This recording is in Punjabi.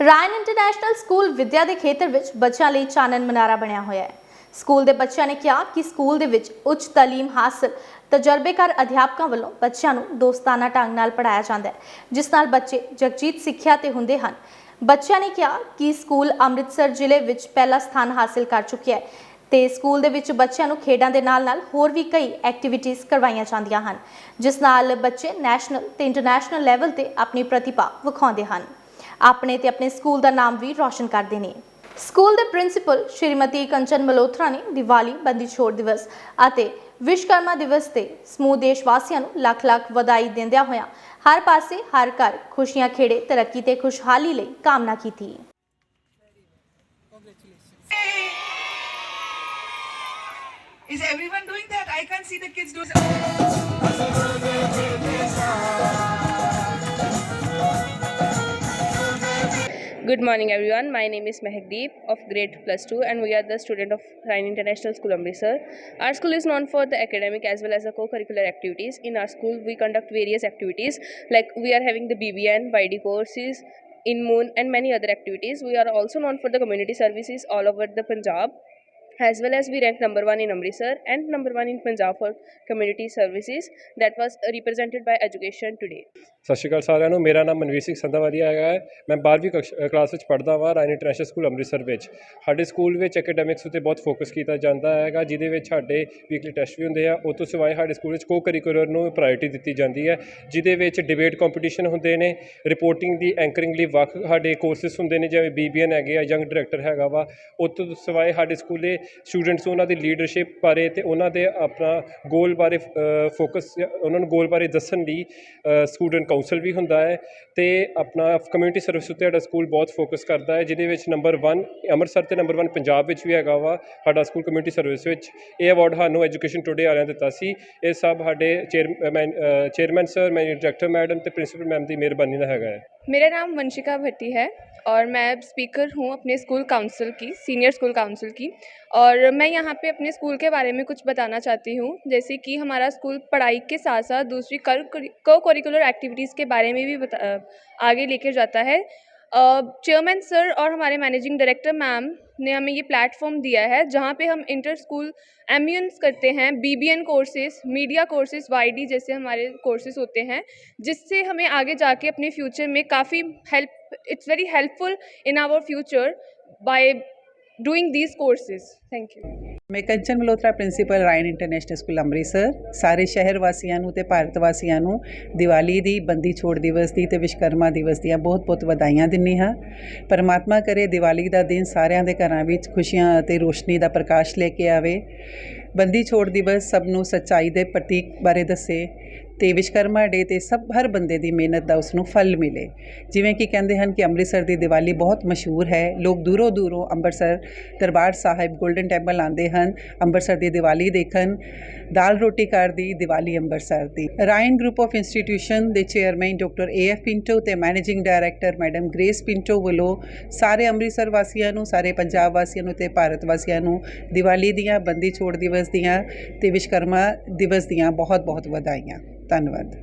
ਰਾਇਨ ਇੰਟਰਨੈਸ਼ਨਲ ਸਕੂਲ ਵਿਦਿਆ ਦੇ ਖੇਤਰ ਵਿੱਚ ਬੱਚਿਆਂ ਲਈ ਚਾਨਣ ਮਨਾਰਾ ਬਣਿਆ ਹੋਇਆ ਹੈ। ਸਕੂਲ ਦੇ ਬੱਚਿਆਂ ਨੇ ਕਿਹਾ ਕਿ ਸਕੂਲ ਦੇ ਵਿੱਚ ਉੱਚ ਤਾਲੀਮ ਹਾਸਲ ਤਜਰਬੇਕਾਰ ਅਧਿਆਪਕਾਂ ਵੱਲੋਂ ਬੱਚਿਆਂ ਨੂੰ ਦੋਸਤਾਨਾ ਢੰਗ ਨਾਲ ਪੜ੍ਹਾਇਆ ਜਾਂਦਾ ਹੈ, ਜਿਸ ਨਾਲ ਬੱਚੇ ਜਗਜੀਤ ਸਿੱਖਿਆ ਤੇ ਹੁੰਦੇ ਹਨ। ਬੱਚਿਆਂ ਨੇ ਕਿਹਾ ਕਿ ਸਕੂਲ ਅੰਮ੍ਰਿਤਸਰ ਜ਼ਿਲ੍ਹੇ ਵਿੱਚ ਪਹਿਲਾ ਸਥਾਨ ਹਾਸਲ ਕਰ ਚੁੱਕਿਆ ਹੈ ਤੇ ਸਕੂਲ ਦੇ ਵਿੱਚ ਬੱਚਿਆਂ ਨੂੰ ਖੇਡਾਂ ਦੇ ਨਾਲ-ਨਾਲ ਹੋਰ ਵੀ ਕਈ ਐਕਟੀਵਿਟੀਜ਼ ਕਰਵਾਈਆਂ ਜਾਂਦੀਆਂ ਹਨ, ਜਿਸ ਨਾਲ ਬੱਚੇ ਨੈਸ਼ਨਲ ਤੇ ਇੰਟਰਨੈਸ਼ਨਲ ਲੈਵਲ ਤੇ ਆਪਣੀ ਪ੍ਰਤਿਭਾ ਵਿਖਾਉਂਦੇ ਹਨ। ਆਪਣੇ ਤੇ ਆਪਣੇ ਸਕੂਲ ਦਾ ਨਾਮ ਵੀ ਰੌਸ਼ਨ ਕਰਦੇ ਨੇ ਸਕੂਲ ਦੇ ਪ੍ਰਿੰਸੀਪਲ ਸ਼੍ਰੀਮਤੀ ਕੰਚਨ ਮਲੋਥਰਾ ਨੇ ਦੀਵਾਲੀ ਬੰਦੀ ਛੋੜ ਦਿਵਸ ਅਤੇ ਵਿਸ਼ਵਕਰਮਾ ਦਿਵਸ ਤੇ ਸਮੂਹ ਦੇਸ਼ ਵਾਸੀਆਂ ਨੂੰ ਲੱਖ ਲੱਖ ਵਧਾਈ ਦਿੰਦਿਆਂ ਹੋਇਆਂ ਹਰ ਪਾਸੇ, ਹਰ ਘਰ ਖੁਸ਼ੀਆਂ ਖੇੜੇ, ਤਰੱਕੀ ਤੇ ਖੁਸ਼ਹਾਲੀ ਲਈ ਕਾਮਨਾ ਕੀਤੀ Is everyone doing that? I can't see the kids do. Good morning, everyone. My name is Mehakdeep of grade plus two, and we are the student of Rhine International School Amritsar. Our school is known for the academic as well as the co-curricular activities. In our school, we conduct various activities like we are having the BBN, YD courses, in Moon, and many other activities. We are also known for the community services all over the Punjab. As well as we rank number one in Amritsar and number one in Punjab for community services that was represented by education today. ਸਤਿ ਸ਼੍ਰੀ ਅਕਾਲ ਸਾਰਿਆਂ ਨੂੰ। ਮੇਰਾ ਨਾਮ ਮਨਵੀਰ ਸਿੰਘ ਸੰਧਾਵਾਦੀਆ ਹੈਗਾ ਹੈ। ਮੈਂ 12ਵੀਂ ਕਕਸ਼- ਅ, ਕਲਾਸ ਵਿੱਚ ਪੜ੍ਹਦਾ ਵਾਂ ਰਾਇਨ ਇੰਟਰਨੈਸ਼ਨਲ ਸਕੂਲ ਅੰਮ੍ਰਿਤਸਰ ਵਿੱਚ। ਸਾਡੇ ਸਕੂਲ ਵਿੱਚ ਐਕੈਡੈਮਿਕਸ ਉੱਤੇ ਬਹੁਤ ਫੋਕਸ ਕੀਤਾ ਜਾਂਦਾ ਹੈਗਾ ਜਿਹਦੇ ਵਿੱਚ ਸਾਡੇ ਵੀਕਲੀ ਟੈਸਟ ਵੀ ਹੁੰਦੇ ਆ। ਉਹ ਤੋਂ ਸਿਵਾਏ ਸਾਡੇ ਸਕੂਲ ਵਿੱਚ ਕੋ ਕਰਿਕੂਲਰ ਨੂੰ ਪ੍ਰਾਇੋਰਟੀ ਦਿੱਤੀ ਜਾਂਦੀ ਹੈ ਜਿਹਦੇ ਵਿੱਚ ਡਿਬੇਟ ਕੰਪੀਟੀਸ਼ਨ ਹੁੰਦੇ ਨੇ ਰਿਪੋਰਟਿੰਗ ਦੀ ਐਂਕਰਿੰਗ ਲਈ ਵੱਖ ਸਾਡੇ ਕੋਰਸਿਸ ਹੁੰਦੇ ਨੇ ਜਿਵੇਂ ਬੀਬੀਐਨ ਹੈਗੇ ਆ ਯੰਗ ਡਾਇਰੈਕਟਰ ਹੈਗਾ ਵਾ। ਉਹ ਤੋਂ ਸਿਵਾਏ ਸਾਡੇ ਸਕੂਲੇ ਸਟੂਡੈਂਟਸ ਨੂੰ ਉਹਨਾਂ ਦੀ ਲੀਡਰਸ਼ਿਪ ਬਾਰੇ ਤੇ ਉਹਨਾਂ ਦੇ ਆਪਣਾ ਗੋਲ ਬਾਰੇ ਫੋਕਸ ਉਹਨਾਂ ਨੂੰ ਗੋਲ ਬਾਰੇ ਦੱਸਣ ਲਈ ਸਟੂਡੈਂਟ ਕਾਉਂਸਲ ਵੀ ਹੁੰਦਾ ਹੈ ਤੇ ਆਪਣਾ ਕਮਿਊਨਿਟੀ ਸਰਵਿਸ ਉੱਤੇ ਸਾਡਾ ਸਕੂਲ ਬਹੁਤ ਫੋਕਸ ਕਰਦਾ ਹੈ, ਜਿਹਦੇ ਵਿੱਚ ਨੰਬਰ 1 ਅੰਮ੍ਰਿਤਸਰ ਤੇ ਨੰਬਰ 1 ਪੰਜਾਬ ਵਿੱਚ ਵੀ ਹੈਗਾ ਵਾ, ਸਾਡਾ ਸਕੂਲ ਕਮਿਊਨਿਟੀ ਸਰਵਿਸ ਵਿੱਚ। ਇਹ ਅਵਾਰਡ ਸਾਨੂੰ ਐਜੂਕੇਸ਼ਨ ਟੁਡੇ ਵਾਲਿਆਂ ਨੇ ਦਿੱਤਾ ਸੀ। ਇਹ ਸਭ ਸਾਡੇ chairman chairman sir manager director madam ਤੇ ਪ੍ਰਿੰਸੀਪਲ ਮੈਮ ਦੀ ਮਿਹਰਬਾਨੀ ਦਾ ਹੈਗਾ ਹੈ। ਮੇਰਾ ਨਾਮ ਵੰਸ਼ਿਕਾ ਭੱਟੀ ਹੈ। और मैं स्पीकर हूँ अपने स्कूल काउंसिल की सीनियर स्कूल काउंसिल की। और मैं यहाँ पे अपने स्कूल के बारे में कुछ बताना चाहती हूँ। जैसे कि हमारा स्कूल पढ़ाई के साथ साथ दूसरी को करिकुलर एक्टिविटीज़ के बारे में भी बता आगे लेकर जाता है। चेयरमैन सर और हमारे मैनेजिंग डायरेक्टर मैम ने हमें ये प्लेटफॉर्म दिया है, जहाँ पे हम इंटर स्कूल एम करते हैं बीबीएन कोर्सेज मीडिया कोर्सेज वाईडी जैसे हमारे कोर्सेज होते हैं, जिससे हमें आगे जाके अपने फ्यूचर में काफ़ी help it's very helpful in our future by doing these courses thank you ਮੈਂ Kanchan Malhotra principal Ryan International School Amritsar, ਸਾਰੇ ਸ਼ਹਿਰ ਵਾਸੀਆਂ ਨੂੰ ਤੇ ਭਾਰਤ ਵਾਸੀਆਂ ਨੂੰ ਦੀਵਾਲੀ ਦੀ ਬੰਦੀ ਛੋੜ ਦਿਵਸ ਦੀ ਤੇ ਵਿਸ਼ਕਰਮਾ ਦਿਵਸ ਦੀਆਂ ਬਹੁਤ-ਬਹੁਤ ਵਧਾਈਆਂ ਦਿੰਨੀ ਹਾਂ। ਪਰਮਾਤਮਾ ਕਰੇ ਦੀਵਾਲੀ ਦਾ ਦਿਨ ਸਾਰਿਆਂ ਦੇ ਘਰਾਂ ਵਿੱਚ ਖੁਸ਼ੀਆਂ ਅਤੇ ਰੋਸ਼ਨੀ ਦਾ ਪ੍ਰਕਾਸ਼ ਲੈ ਕੇ ਆਵੇ। ਬੰਦੀ ਛੋੜ ਦਿਵਸ ਸਭ ਨੂੰ ਸੱਚਾਈ ਦੇ ਪ੍ਰਤੀਕ ਬਾਰੇ ਦੱਸੇ ਤੇ ਵਿਸ਼ਕਰਮਾ ਡੇ ਤੇ ਸਭ, ਹਰ ਬੰਦੇ ਦੀ ਮਿਹਨਤ ਦਾ ਉਸ ਨੂੰ ਫਲ ਮਿਲੇ। ਜਿਵੇਂ ਕਿ ਕਹਿੰਦੇ ਹਨ ਕਿ ਅੰਮ੍ਰਿਤਸਰ ਦੀ ਦੀਵਾਲੀ ਬਹੁਤ ਮਸ਼ਹੂਰ ਹੈ। ਲੋਕ ਦੂਰੋਂ ਦੂਰੋਂ ਅੰਮ੍ਰਿਤਸਰ ਦਰਬਾਰ ਸਾਹਿਬ 골ਡਨ ਟੈਂਪਲ ਆਉਂਦੇ ਹਨ, ਅੰਮ੍ਰਿਤਸਰ ਦੀ ਦੀਵਾਲੀ ਦੇਖਣ। ਦਾਲ ਰੋਟੀ ਘਰ ਦੀ ਦੀਵਾਲੀ ਅੰਮ੍ਰਿਤਸਰ ਦੀ। ਰਾਇਨ ਗਰੁੱਪ ਆਫ ਇੰਸਟੀਟਿਊਸ਼ਨ ਦੇ chairman doctor A F Pinto ਤੇ managing director madam Grace Pinto ਵੱਲੋਂ ਸਾਰੇ ਅੰਮ੍ਰਿਤਸਰ ਵਾਸੀਆਂ ਨੂੰ, ਸਾਰੇ ਪੰਜਾਬ ਵਾਸੀਆਂ ਨੂੰ ਤੇ ਭਾਰਤ ਵਾਸੀਆਂ ਨੂੰ ਦੀਵਾਲੀ ਦੀਆਂ ਬੰਦੀ ਛੋੜ ਦਿਵਸ ਦੀਆਂ ਤੇ ਵਿਸ਼ਕਰਮਾ ਦਿਵਸ ਦੀਆਂ ਬਹੁਤ ਬਹੁਤ ਵਧਾਈਆਂ। ਧੰਨਵਾਦ।